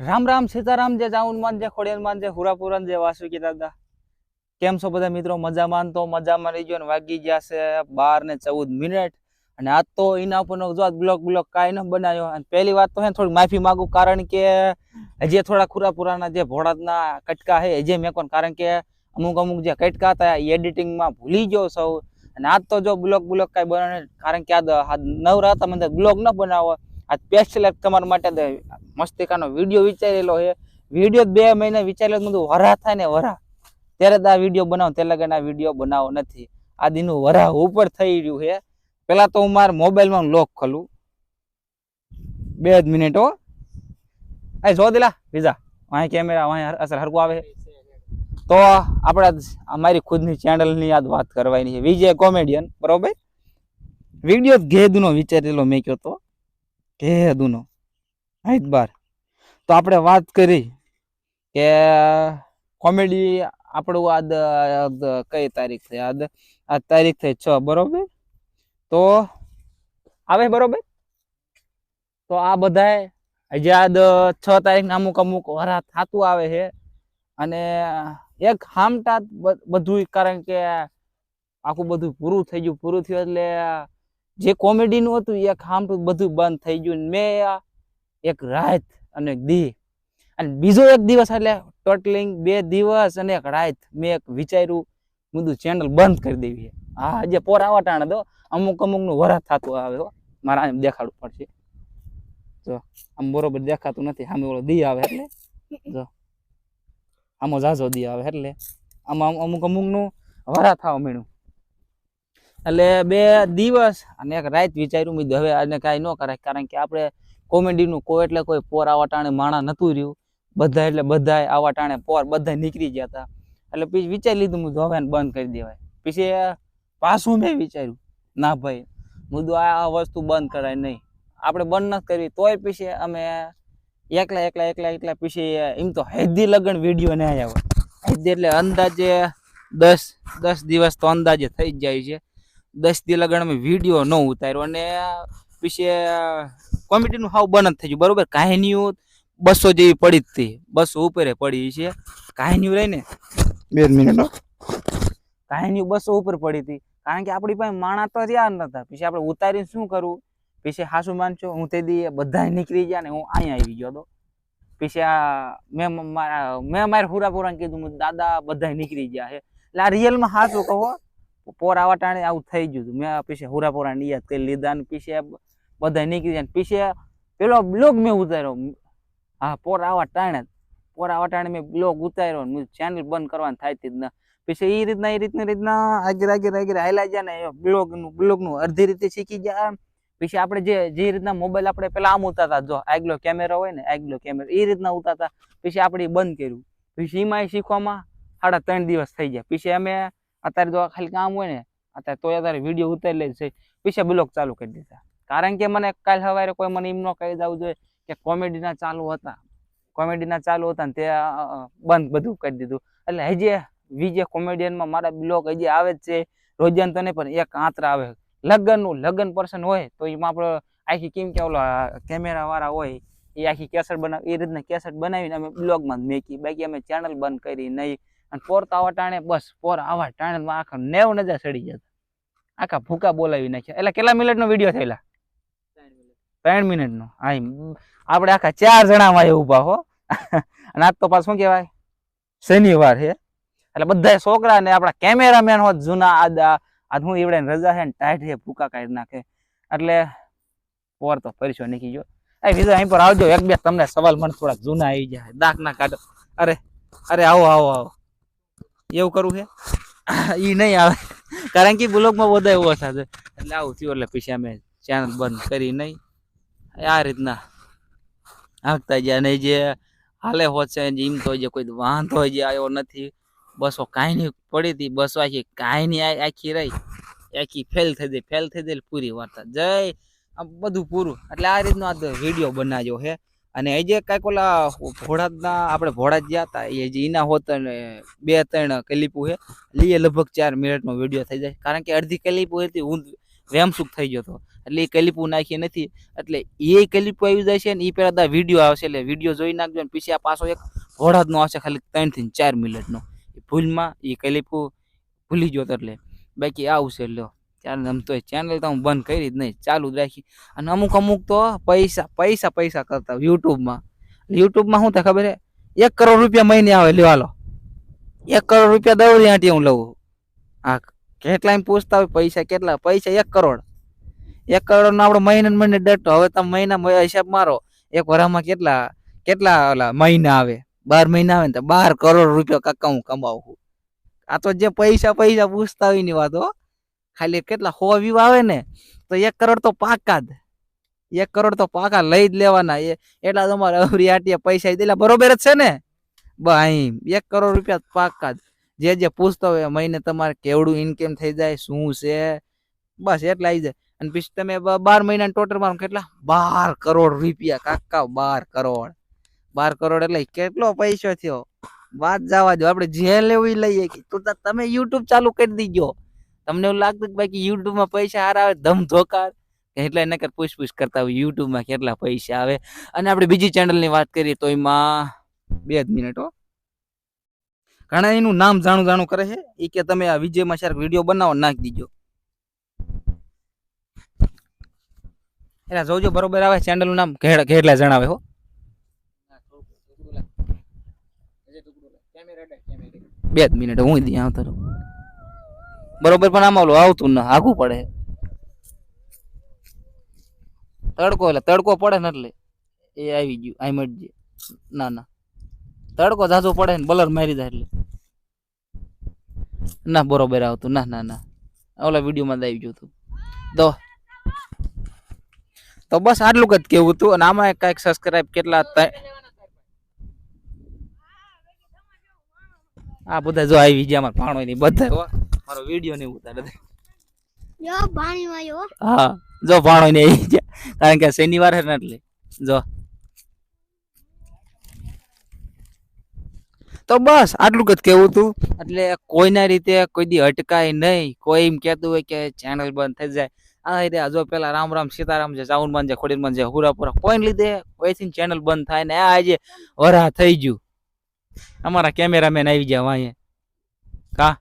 રામ રામ સીતારામ, જે ચાઉનમાન જે ખોડિયાલમાન જે હુરાપુરાન, જે વાસુકી દાદા. કેમ છો બધા મિત્રો? મજામાં તો મજામાં રહી ને વાગી ગયા છે બાર ને ચૌદ મિનિટ. અને આજ તો એના ઉપરનો જો બ્લોક બ્લોક કાંઈ ન બનાવ્યો અને પહેલી વાત તો હે થોડી માફી માગું, કારણ કે હજી થોડા ખુરાપુરાના જે ભોળાતના કટકા છે હજી મેં કોણ, કારણ કે અમુક અમુક જે કટકા હતા, એ એડિટિંગમાં ભૂલી ગયો સૌ અને આજ તો જો બ્લોક બ્લોક કાંઈ બનાવે કારણ કે આ આ નવરા હતા મને બ્લોગ ન બનાવો. આ સ્પેશિયલ તમારા માટે મસ્તિકાનો વીડિયો વિચારેલો છે. વીડિયો બે મહિના વિચારેલો બધું વરા થાય ને વરા ત્યારે જ આ વીડિયો બનાવો. તે લગન આ વીડિયો બનાવો નથી. આ દીનું વરા ઉપર થઈ રહ્યું છે. પેલા તો હું મારા મોબાઈલમાં લોક ખોલું. બે જ મિનિટ હો. આ જો દેલા વિઝા અહીં કેમેરા અહીં અસર હરકું આવે તો આપણે મારી ખુદની ચેનલની યાદ વાત કરવાની છે. વિજય કોમેડિયન, બરોબર? વીડિયો ઘેદનો વિચારેલો મેં કયો તો. ઘેદુનો હાઈત બાર. તો આપણે વાત કરી કે કોમેડી આપણું આદ કઈ તારીખ થઈ આદ આ તારીખ થઈ છ, બરોબર? તો આવે બરોબર? તો આ બધાય હજી આદ છ તારીખના અમુક અમુક વરા થતું આવે છે. અને એક હામટા બધું કારણ કે આખું બધું પૂરું થઈ ગયું. પૂરું થયું એટલે જે કોમેડીનું હતું એક હામટું બધું બંધ થઈ ગયું મેં એક રાત અને એક દી. અને બીજો એક દિવસ એટલે ટોટલિંગ બે દિવસ અને એક રાત મેં એક વિચાર્યું બધું ચેનલ બંધ કરી દેવી હા, આજે પોરાવા ટાણે દો અમુક અમુકનું વરાત થતું આવે હો. મારે આમ દેખાડવું પડશે. જો, આમ બરોબર દેખાતું નથી. સામે ઓલો દી આવે એટલે. જો, આમાં ઝાઝો દી આવે એટલે. આમાં અમુક અમુકનું વરા થવા માંડ્યું. એટલે બે દિવસ અને એક રાત વિચાર્યું મેં હવે આને કાંઈ ન કરાય, કારણ કે આપણે કોમેડીનું કોઈ એટલે કોઈ પોર આવા ટાણે માણા નહોતું રહ્યું. બધા એટલે બધા આવા ટાણે પોર બધા નીકળી ગયા હતા એટલે પછી વિચારી લીધું, મેં હવે બંધ કરી દેવાય. પછી પાછું મેં વિચાર્યું, ના ભાઈ મુદ્દો આ વસ્તુ બંધ કરાય નહીં. આપણે બંધ ન કરવી તોય પછી અમે એકલા એકલા એકલા એકલા પછી એમ તો હેદી લગ્ન વીડિયો ને આવ્યા હેદી એટલે અંદાજે દસ દસ દિવસ તો અંદાજે થઈ જ જાય છે. દસ દી લગન અમે વીડિયો ન ઉતાર્યો અને પછી કોમેડીનું હાવ બંધ થઈ ગયું. બરોબર? કાહિનીઓ બસો જેવી પડી જ હતી. બસો ઉપર પડી છે. કાહિનીઓ રહીને? બે મિનિટ કાહિનીઓ બસો ઉપર પડી હતી. કારણ કે આપણી પાસે માણા તો રહ્યા નતા. પછી આપણે ઉતારીને શું કરવું? પછી હાસુ માનશો હું તે દી બધા નીકળી ગયા ને હું અહીંયા આવી ગયો હતો. પછી આ મેં મ- મારા મેં મારા હુરાપુરાને કીધું દાદા બધા નીકળી ગયા છે. એટલે આ રિયલમાં હાસું કહો પોર આવા ટાણે આવું થઈ ગયું હતું. મેં પછી હુરાપુરાને યાદ કરી લીધા ને પીછે બધા નીકળી જાય ને પછી પેલો બ્લોગ મેં ઉતાર્યો. હા, પોર આવા ટાણે. પોર આવા ટાણે મેં બ્લોગ ઉતાર્યો ને ચેનલ બંધ કરવાની થાય જ ના. પછી એ રીતના એ રીતના રીતના આગળ આગળ આગળ હાલ્યા ગયા ને બ્લોગનું બ્લોગનું અડધી રીતે શીખી ગયા. પછી આપણે જે જે રીતના મોબાઈલ આપણે પેલા આમ ઉતારતા, જો આગલો કેમેરા હોય ને, આગલો કેમેરા એ રીતના ઉતારતા. પછી આપણે બંધ કર્યું. પછી એમાં શીખવામાં સાડા ત્રણ દિવસ થઈ ગયા. પછી અમે અત્યારે જો ખાલી કામ હોય ને, અત્યારે તોય અત્યારે વીડિયો ઉતારી લે છે. પછી બ્લોક ચાલુ કરી દીધા. કારણ કે મને કાલ સવારે કોઈ મને એમ ન કહી જવું જોઈએ કે કોમેડીના ચાલુ હતા. કોમેડીના ચાલુ હતા ને તે બંધ બધું કરી દીધું. એટલે હજી વિજય કોમેડિયનમાં મારા બ્લોગ હજી આવે જ છે. રોજાન તો નહીં, પણ એક આંતરા આવે. લગ્નનું, લગ્ન પર્સન હોય, તો એમાં આપણે આખી કેમ કે ઓલા કેમેરાવાળા હોય, એ આખી કેસેટ બનાવી એ રીતના કેસેટ બનાવીને અમે બ્લોગમાં જ મેકી. બાકી અમે ચેનલ બંધ કરી નહીં. અને પોર તો આવા ટાણે બસ પોર આવા ટાણે આખા નેવ નજા સડી જતા આખા ભૂકા બોલાવી નાખ્યા. એટલે કેટલા મિનિટનો વીડિયો થયેલા? ત્રણ મિનિટનો. હા આપણે આખા ચાર જણા માં ઊભા હો. અને આજ તો પાછું શું કહેવાય? શનિવાર છે એટલે બધા છોકરા ને આપણા કેમેરામેન હોત જૂના આદા આજ હું એવડે રજા છે ને ટાઈટ છે ભૂકા કાઢી નાખે. એટલે પોર તો પરિસો નીકળી ગયો. એ બીજો અહીં પર આવજો. એક બે તમને સવાલ મને થોડાક જૂના આવી જાય દાખ ના કાઢો. અરે અરે આવો આવો આવો. એવું કરવું છે? એ નહીં આવે. કારણ કે બ્લોગમાં બધા એવું થશે એટલે આવું થયું એટલે પછી અમે ચેનલ બંધ કરી નહીં. આ રીતના હાંકતા ગયા અને જે હાલે હોત છે જીમ તો જે કોઈ વાંધો જે આવ્યો નથી. બસો કાંઈ નહીં પડી હતી. બસો આખી કાંઈ નહીં આખી રહી. આખી ફેલ થઈ ગઈ. ફેલ થઈ ગઈ પૂરી વાર્તા. જય. આ બધું પૂરું. એટલે આ રીતનો આ વીડિયો બનાવ્યો છે. અને એ જે કાંઈક ઓલા ભોળાદના આપણે ભોળાદ ગયા હતા, એ જે એના હોત અને બે ત્રણ કલીપું છે લઈએ લગભગ ચાર મિનિટનો વીડિયો થઈ જાય. કારણ કે અડધી કેલીપુ હતી, ઊંધ વેમસુખ થઈ ગયો હતો. એટલે એ કલીપુ નાખી નથી. એટલે એ કેલીપુ આવી જાય છે ને એ પેલા વીડિયો આવશે, એટલે વીડિયો જોઈ નાખજો ને, પછી આ પાછો એક ઘોડાનો આવશે ખાલી ત્રણથી ચાર મિનિટનો. ભૂલમાં એ કલિપું ભૂલી ગયો એટલે. બાકી આવશે લ્યો. ત્યારે આમ તો ચેનલ તો હું બંધ કરી જ નહીં, ચાલુ જ રાખી. અને અમુક અમુક તો પૈસા પૈસા પૈસા કરતા હોય યુટ્યુબમાં. યુટ્યુબમાં શું થાય ખબર છે? એક કરોડ રૂપિયા મહિને આવે લેવા લો એક કરોડ રૂપિયા દવડી આંટી હું લઉં. હા કેટલા એમ પૂછતા હોય પૈસા કેટલા? પૈસા એક કરોડ. એક કરોડનો આપણો મહિને મહિને ડટો હવે તમે મહિના હિસાબ મારો. એક વરામાં કેટલા કેટલા ઓલા મહિના આવે? બાર મહિના આવે ને તો બાર કરોડ રૂપિયા કાકા હું કમાવું આ તો જે પૈસા પૈસા પૂછતા હોયની વાત ખાલી કેટલા સો વ્યૂ આવે ને, તો એક કરોડ તો પાકા જ. એક કરોડ તો પાકા લઈ જ લેવાના. એ એટલા તમારે અવરી પૈસા દેલા બરોબર જ છે ને? ભાઈ એક કરોડ રૂપિયા પાકા જ. જે જે પૂછતો હોય મહિને તમારે કેવડું ઇન્કમ થઈ જાય, શું છે? બસ એટલા આવી જાય. અને પછી તમે બાર મહિના ટોટલમાં કેટલા? બાર કરોડ રૂપિયા કાકા, બાર કરોડ. બાર કરોડ એટલે કેટલો પૈસો થયો? વાત જવા દો. આપણે જે લેવું લઈએ તા- તમે યુટ્યુબ ચાલુ કરી દીજો. તમને એવું લાગતું કે બાકી યુટ્યુબમાં પૈસા હાર આવે ધમ ધોકાર. એટલે એને કર પૂછ કરતા હોય, યુટ્યુબમાં કેટલા પૈસા આવે? અને આપણે બીજી ચેનલની વાત કરીએ તો એમાં બે જ મિનિટ હો. ઘણા એનું નામ જાણું જાણું કરે છે. એ કે તમે આ વિજયમાં શાર્ક વીડિયો બનાવો, નાખી દીજો. એના જોજો, બરોબર આવે ચેનલનું નામ કેટલા જણાવે હો. બે જ મિનિટ હું દી આવતો રહું. બરોબર, પણ આમાં આવતું ના આગું પડે. તડકો એટલે, તડકો પડે ને એટલે એ આવી ગયું, આઈ મટજી ના ના. તડકો ઝાઝો પડે ને, બલર મારી જાય એટલે. ના, બરોબર આવતું. ના ના ના. ઓલા વિડીયોમાં આવી ગયું હતું. તો તો બસ આટલું જ કેવું હતું, અને આમાં કાંઈક સબસ્ક્રાઇબ કેટલા આ બધા જો આવી ગયા, અમારા ભાણો ની બધા. મારો વિડિયો નહીં ઉતારે. જો પાણી વાયો. હા જો ભાણો ને આવી ગયા કારણ કે શનિવાર હે ને એટલે. જો. તો બસ આટલું જ કેવું હતું એટલે કોઈના રીતે કોઈ દી અટકાય નહીં. કોઈ એમ કહેતું હોય કે ચેનલ બંધ થઈ જાય. આ રીતે જો પેલા રામ રામ સીતારામ છે ચાઉન છે ખોડીન છે હુરાપુરા કોઈને લીધે કોઈથી ચેનલ બંધ થાય ને આજે વરા થઈ ગયું. અમારા કેમેરામેન આવી ગયા અહીંયા કા?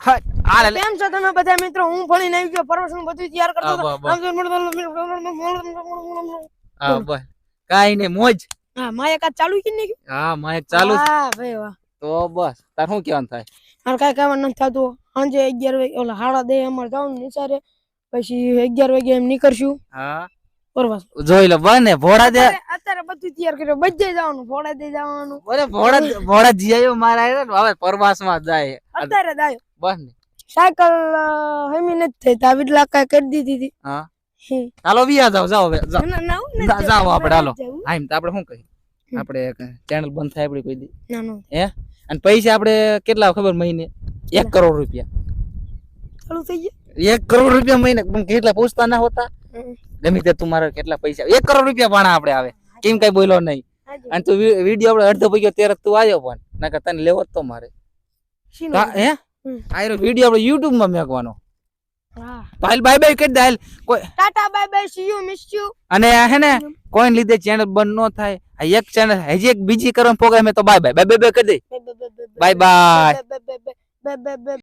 કેમ છો તમે બધા મિત્રો? હું ભણીને આવી ગયો પરવશન બધું તૈયાર કરતો આ હા બસ. કાઈ નહીં મોજ. હા મારે કાચ ચાલુ કરી નાખ્યું હા માઇક ચાલુ હા ભાઈ વાહ. તો બસ તાર શું કહેવાનું થાય? મારે કાંઈ કહેવાનું નથી થતું. સાંજે અગિયાર વાગે ઓલા હાડા દે અમારે જવાનું નિસારે પછી અગિયાર વાગે એમ નીકળશું. હા. પરવાસ જોઈ લો બને ભોળા દે. અત્યારે બધું તૈયાર કર્યું. બધે જવાનું ભોળા દે જવાનું. ભોડા ભોળા ભોળા જીઆયો મારા આવ્યો માં હવે જાય. અત્યારે જ આવ્યો બસ ને. સાયકલ હમી નથી થઈ તા વિડલા કાંઈ કરી દીધી હતી. હા. હાલો વિયા જાવ જાવ હવે ના, ના, જવું, આપણે, હાલો. એમ તો આપણે શું કહી આપણે ચેનલ બંધ થાય આપણી કોઈ દી. ના, ના. હે? અને પૈસા આપણે કેટલા ખબર મહિને? એક કરોડ રૂપિયા. ચાલુ થઈ ગયું? એક કરોડ રૂપિયા મહિને પણ કેટલા પૂછતા ના હોતા? ગમે તે તું મારા કેટલા પૈસા એક કરોડ રૂપિયા ભાણા આપણે આવે. કેમ કઈ બોલ્યો નહીં. અને તું વીડિયો આપણે અડધો પૈયો ત્યારે તું આવ્યો પણ. નકર તને લેવો જ તો મારે. હે? આયરો વિડિયો આપણે YouTube માં મેકવાનો. હા. ભાઈ બાય બાય કરી દાલ કોઈ tata bye bye see you miss you અને હે ને કોઈન લીધે ચેનલ બંધ નો થાય. આ એક ચેનલ હજી એક બીજી કરવાનો પ્રોગ્રામ હે તો બાય બાય બાય બાય કરી દે. Bye bye bye bye